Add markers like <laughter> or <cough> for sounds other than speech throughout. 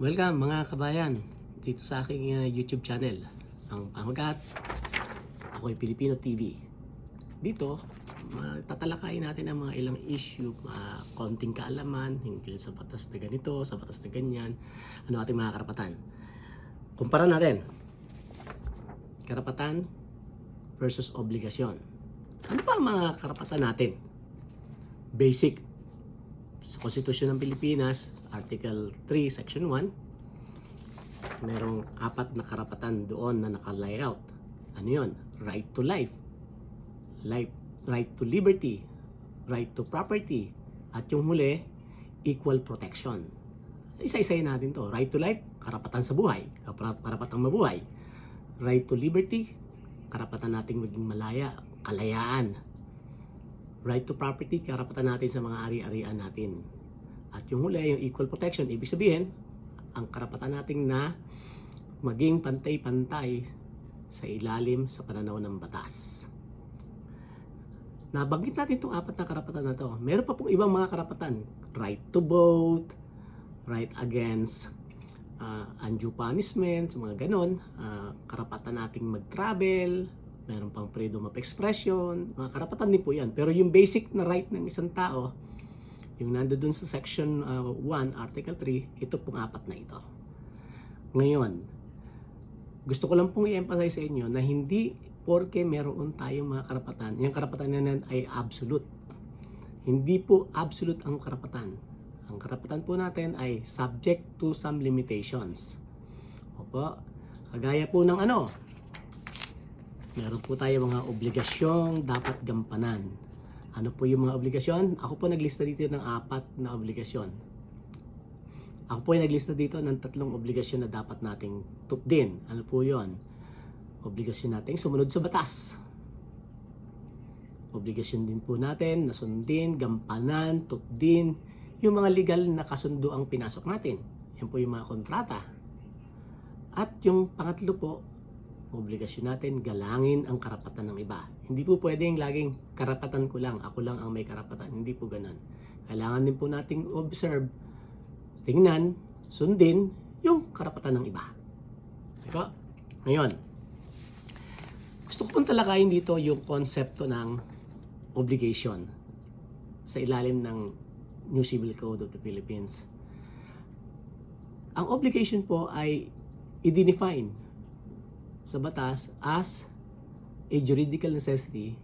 Welcome mga kabayan dito sa aking uh, YouTube channel. Ang pamagat, ako'y Pilipino TV. Dito, tatalakayin natin ang mga ilang issue, mga konting kaalaman hinggil sa batas na ganito, sa batas na ganyan, ano ating mga karapatan. Kumpara natin, karapatan versus obligasyon. Ano pa ang mga karapatan natin? Basic sa Konstitusyon ng Pilipinas, Article 3, Section 1, merong apat na karapatan doon na naka-layout. Ano yun? Right to life, life, right to liberty, right to property, at yung huli, equal protection. Isa-isayin natin to. Right to life, karapatan sa buhay, karapatang mabuhay. Right to liberty, karapatan nating maging malaya, kalayaan, right to property, karapatan natin sa mga ari-arian natin. At yung huli, yung equal protection, ibig sabihin, ang karapatan nating na maging pantay-pantay sa ilalim sa pananaw ng batas. Nabanggit natin itong apat na karapatan na to. Meron pa pong ibang mga karapatan. Right to vote, right against uh, undue punishment, mga ganon. Uh, karapatan nating mag-travel, meron pang freedom of expression, mga karapatan din po yan. Pero yung basic na right ng isang tao, yung nando dun sa section uh, 1, article 3, ito pong apat na ito. Ngayon, gusto ko lang pong i-emphasize sa inyo na hindi porke meron tayong mga karapatan, yung karapatan na ay absolute. Hindi po absolute ang karapatan. Ang karapatan po natin ay subject to some limitations. Opo, kagaya po ng ano, meron po tayo mga obligasyong dapat gampanan. Ano po yung mga obligasyon? Ako po naglista dito ng apat na obligasyon. Ako po ay naglista dito ng tatlong obligasyon na dapat nating tupdin. Ano po yon? Obligasyon nating sumunod sa batas. Obligasyon din po natin na sundin, gampanan, tupdin, yung mga legal na kasundo ang pinasok natin. Yan po yung mga kontrata. At yung pangatlo po, obligasyon natin galangin ang karapatan ng iba. Hindi po pwedeng laging karapatan ko lang, ako lang ang may karapatan. Hindi po ganun. Kailangan din po nating observe, tingnan, sundin yung karapatan ng iba. Ito? Ngayon, gusto ko pong talakayin dito yung konsepto ng obligation sa ilalim ng New Civil Code of the Philippines. Ang obligation po ay i-define sa batas as a juridical necessity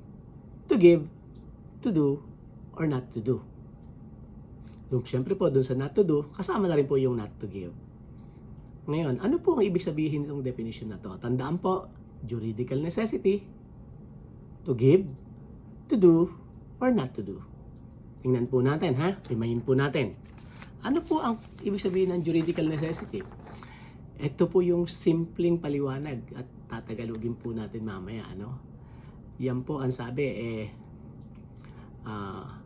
to give, to do, or not to do. Yung siyempre po, dun sa not to do, kasama na rin po yung not to give. Ngayon, ano po ang ibig sabihin ng definition na to? Tandaan po, juridical necessity to give, to do, or not to do. Tingnan po natin, ha? Rimayin po natin. Ano po ang ibig sabihin ng juridical necessity? Ito po yung simpleng paliwanag at tatagalogin po natin mamaya, ano? Yan po ang sabi, eh, ah,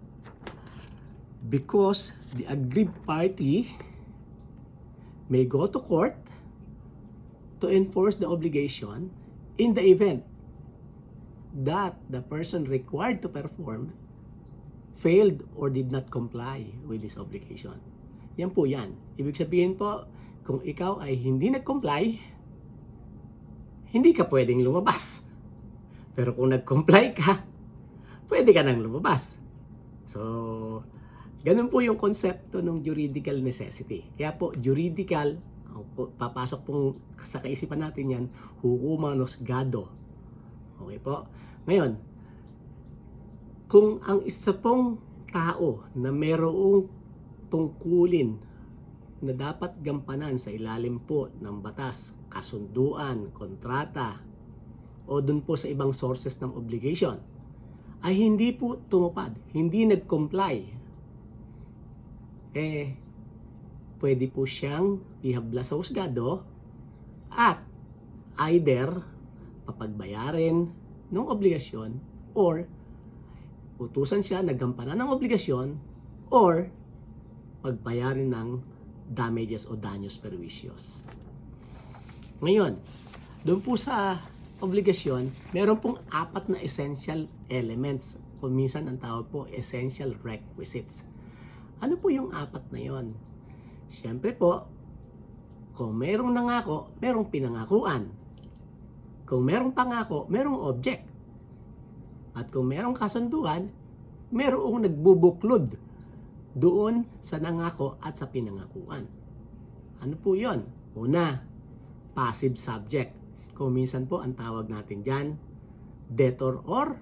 because the aggrieved party may go to court to enforce the obligation in the event that the person required to perform failed or did not comply with this obligation. Yan po yan. Ibig sabihin po, kung ikaw ay hindi nag-comply, hindi ka pwedeng lumabas. Pero kung nag-comply ka, pwede ka nang lumabas. So, ganun po yung konsepto ng juridical necessity. Kaya po, juridical, papasok pong sa kaisipan natin yan, hukumanos gado. Okay po? Ngayon, kung ang isa pong tao na merong tungkulin na dapat gampanan sa ilalim po ng batas, kasunduan, kontrata, o dun po sa ibang sources ng obligation, ay hindi po tumupad, hindi nag-comply, eh, pwede po siyang ihabla sa husgado at either papagbayarin ng obligasyon or utusan siya na gampanan ng obligasyon or pagbayarin ng damages o daños perjuicios. Ngayon, doon po sa obligasyon, meron pong apat na essential elements. Kung minsan ang tawag po essential requisites. Ano po yung apat na yon? Siyempre po, Kung merong nangako, merong pinangakuan. Kung merong pangako, merong object. At kung merong kasunduan, merong nagbubuklod doon sa nangako at sa pinangakuan. Ano po yon? Una, passive subject. Kung minsan po ang tawag natin dyan, debtor or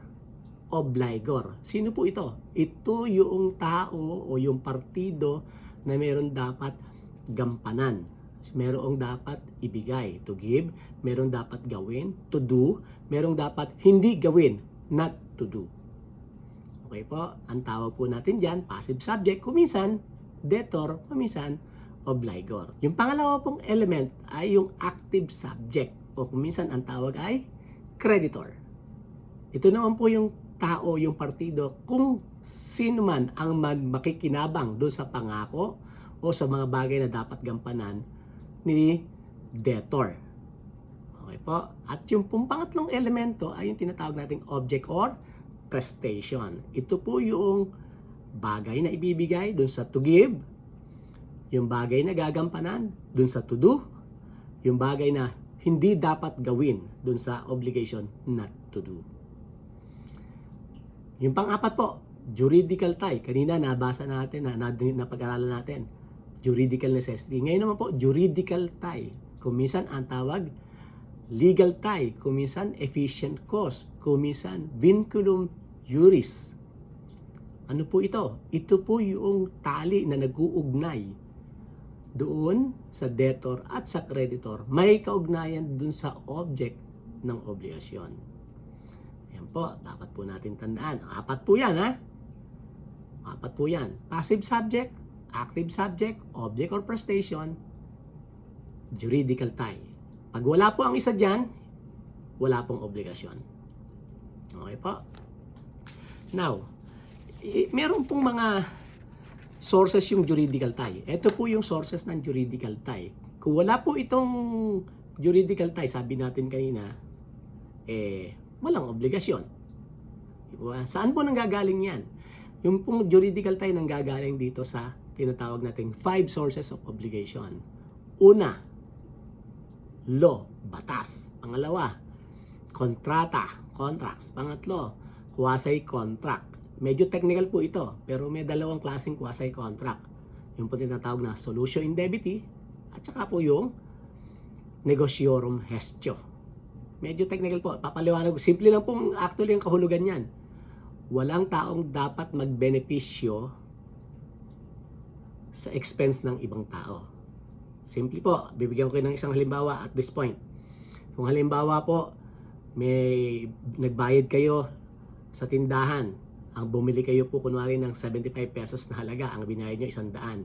obligor. Sino po ito? Ito yung tao o yung partido na meron dapat gampanan. Merong dapat ibigay, to give. Merong dapat gawin, to do. Merong dapat hindi gawin, not to do. Okay po, ang tawag po natin dyan, passive subject, kuminsan, debtor, kuminsan, obligor. Yung pangalawa pong element ay yung active subject o kuminsan ang tawag ay creditor. Ito naman po yung tao, yung partido, kung sino man ang makikinabang doon sa pangako o sa mga bagay na dapat gampanan ni debtor. Okay po? At yung pong pangatlong elemento ay yung tinatawag nating object or prestation. Ito po yung bagay na ibibigay doon sa to give, yung bagay na gagampanan doon sa to do, yung bagay na hindi dapat gawin doon sa obligation not to do. Yung pang-apat po, juridical tie. Kanina nabasa natin, na, na, napag-aralan natin. Juridical necessity. Ngayon naman po, juridical tie. Kuminsan ang tawag, legal tie. Kuminsan, efficient cause. Kuminsan, vinculum juris. Ano po ito? Ito po yung tali na nag-uugnay doon sa debtor at sa creditor. May kaugnayan doon sa object ng obligasyon. Yan po, dapat po natin tandaan. Apat po yan, ha? Apat po yan. Passive subject, active subject, object or prestation, juridical tie. Pag wala po ang isa dyan, wala pong obligasyon. Okay po? Now, meron pong mga sources yung juridical tie. Ito po yung sources ng juridical tie. Kung wala po itong juridical tie, sabi natin kanina, eh, walang obligasyon. Diba? Saan po nanggagaling yan? Yung pong juridical tie nanggagaling dito sa tinatawag nating five sources of obligation. Una, law, batas. Pangalawa, kontrata, contracts. Pangatlo, quasi-contract. Medyo technical po ito, pero may dalawang klaseng quasi-contract. Yung po tinatawag na solution indemnity at saka po yung negosyorum hestio. Medyo technical po. Papaliwanag. Simple lang pong actually ang kahulugan yan. Walang taong dapat magbenepisyo sa expense ng ibang tao. Simple po. Bibigyan ko kayo ng isang halimbawa at this point. Kung halimbawa po, may nagbayad kayo sa tindahan. Ang bumili kayo po kunwari ng 75 pesos na halaga, ang binayad nyo isang daan.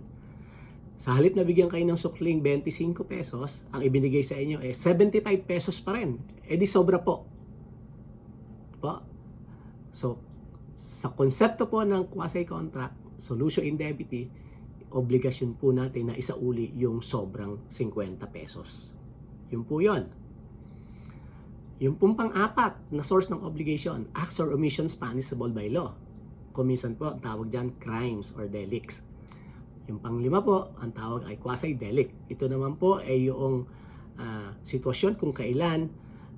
Sa halip na bigyan kayo ng sukling 25 pesos, ang ibinigay sa inyo eh 75 pesos pa rin. Eh di sobra po. Po. So, sa konsepto po ng quasi-contract, solution indemnity, obligasyon po natin na isauli yung sobrang 50 pesos. Yun po yun. Yung pong pang-apat na source ng obligation, acts or omissions punishable by law. Kuminsan po, ang tawag dyan, crimes or delicts. Yung panglima po, ang tawag ay quasi-delict. Ito naman po ay yung ah, sitwasyon kung kailan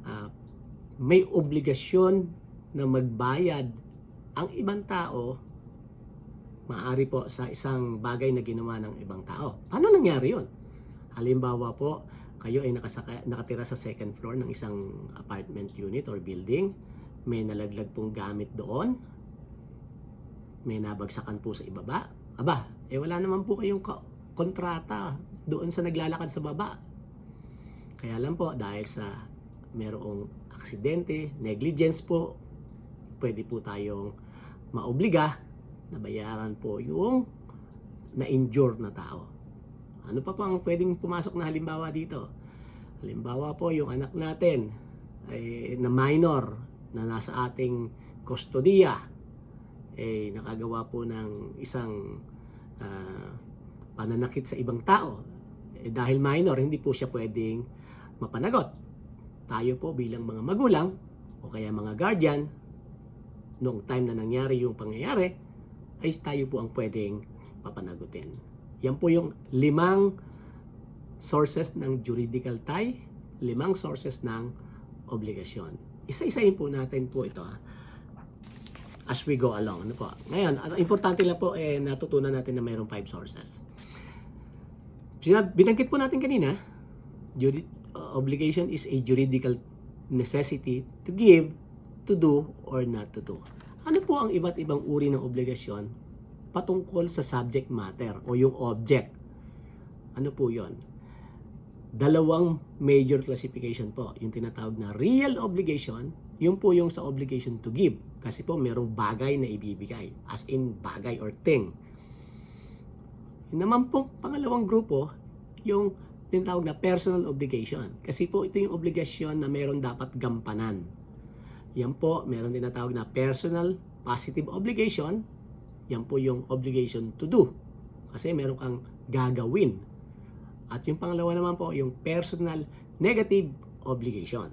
ah, may obligasyon na magbayad ang ibang tao maaari po sa isang bagay na ginawa ng ibang tao. Paano nangyari yon? Halimbawa po, kayo ay nakasaka, nakatira sa second floor ng isang apartment unit or building. May nalaglag pong gamit doon. May nabagsakan po sa ibaba. Aba, eh wala naman po kayong ko- kontrata doon sa naglalakad sa baba. Kaya lang po, dahil sa merong aksidente, negligence po, pwede po tayong maobliga na bayaran po yung na-injure na tao. Ano pa po ang pwedeng pumasok na halimbawa dito? Halimbawa po yung anak natin ay na minor na nasa ating kustodiya eh nakagawa po ng isang ah, pananakit sa ibang tao. Eh, dahil minor, hindi po siya pwedeng mapanagot. Tayo po bilang mga magulang o kaya mga guardian, noong time na nangyari yung pangyayari, ay tayo po ang pwedeng papanagutin. Yan po yung limang sources ng juridical tie, limang sources ng obligasyon. Isa-isahin po natin po ito ha, as we go along. Ano po? Ngayon, ang importante lang po eh, natutunan natin na mayroong five sources. Binanggit po natin kanina, juri- uh, obligation is a juridical necessity to give, to do, or not to do. Ano po ang iba't ibang uri ng obligasyon patungkol sa subject matter o yung object? Ano po yon? Dalawang major classification po. Yung tinatawag na real obligation, yun po yung sa obligation to give. Kasi po merong bagay na ibibigay. As in bagay or thing. Yung naman pong pangalawang grupo, yung tinatawag na personal obligation. Kasi po ito yung obligasyon na meron dapat gampanan. Yan po, meron tinatawag na personal positive obligation. Yan po yung obligation to do. Kasi meron kang gagawin. At yung pangalawa naman po, yung personal negative obligation.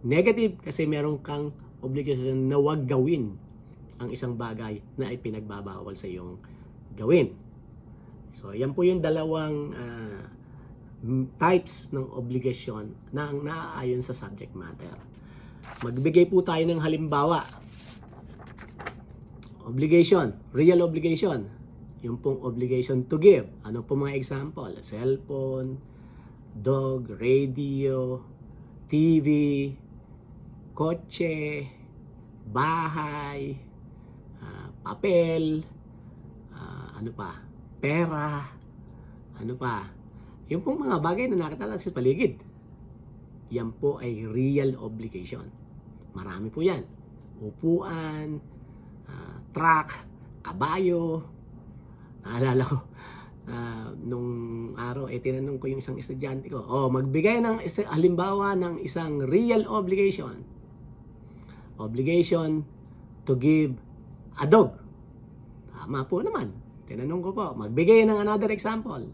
Negative kasi meron kang obligation na wag gawin ang isang bagay na ipinagbabawal sa iyong gawin. So, yan po yung dalawang m- types ng obligasyon na ang naaayon sa subject matter. Magbigay po tayo ng halimbawa. Obligation, real obligation. Yung pong obligation to give. Ano po mga example? Cellphone, dog, radio, TV, kotse, bahay, ah, papel, ah, ano pa, pera, ano pa. Yung pong mga bagay na nakita natin sa paligid. Yan po ay real obligation. Marami po yan. Upuan, ah, truck, kabayo. Naalala ko, ah, nung araw, eh, tinanong ko yung isang estudyante ko, oh, magbigay ng isa, halimbawa ng isang real obligation. Obligation to give a dog. Tama po naman. Tinanong ko po, magbigay ng another example.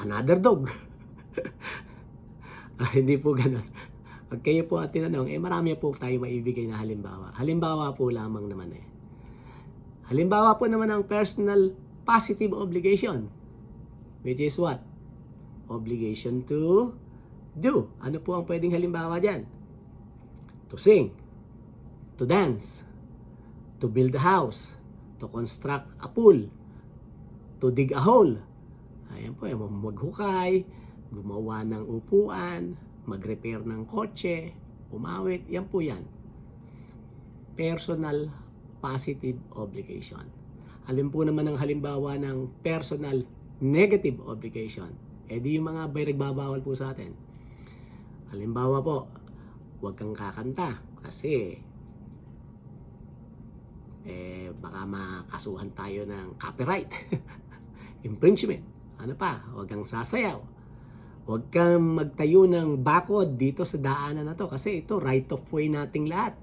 Another dog. <laughs> ah, <laughs> hindi po ganun. Pag kayo po at tinanong, eh marami po tayo maibigay na halimbawa. Halimbawa po lamang naman eh. Halimbawa po naman ang personal positive obligation. Which is what? Obligation to do. Ano po ang pwedeng halimbawa dyan? To sing, to dance, to build a house, to construct a pool, to dig a hole. Ayan po, eh, maghukay, gumawa ng upuan, mag-repair ng kotse, umawit, yan po yan. Personal positive obligation. Alin po naman ang halimbawa ng personal negative obligation. Eh di yung mga nagbabawal po sa atin. Halimbawa po, huwag kang kakanta kasi eh baka makasuhan tayo ng copyright. <laughs> Infringement. Ano pa? Huwag kang sasayaw. Huwag kang magtayo ng bakod dito sa daanan na to kasi ito right of way nating lahat.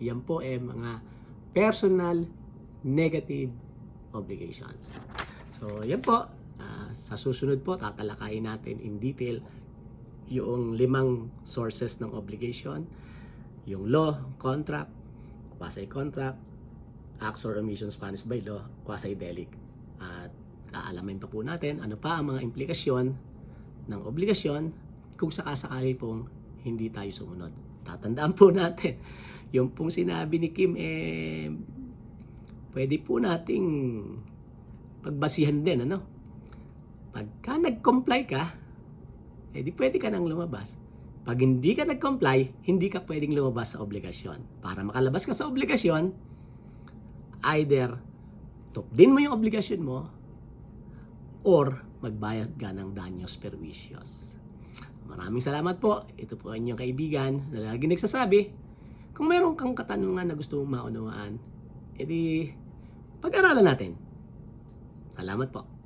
Yan po eh mga personal negative obligations. So, yan po. Ah, sa susunod po, tatalakayin natin in detail yung limang sources ng obligation, yung law, contract, quasi-contract, acts or omissions punished by law, quasi-delict. At aalamin pa po natin ano pa ang mga implikasyon ng obligasyon kung sakasakali pong hindi tayo sumunod. Tatandaan po natin, <laughs> yung pong sinabi ni Kim, eh, pwede po nating pagbasihan din, ano? Pagka nag-comply ka, eh di pwede ka nang lumabas. Pag hindi ka nag-comply, hindi ka pwedeng lumabas sa obligasyon. Para makalabas ka sa obligasyon, either tupdin mo yung obligasyon mo or magbayad ka ng danyos perwisyos. Maraming salamat po. Ito po ang inyong kaibigan na lagi nagsasabi, kung meron kang katanungan na gusto mong maunawaan, edi pag-aralan natin. Salamat po.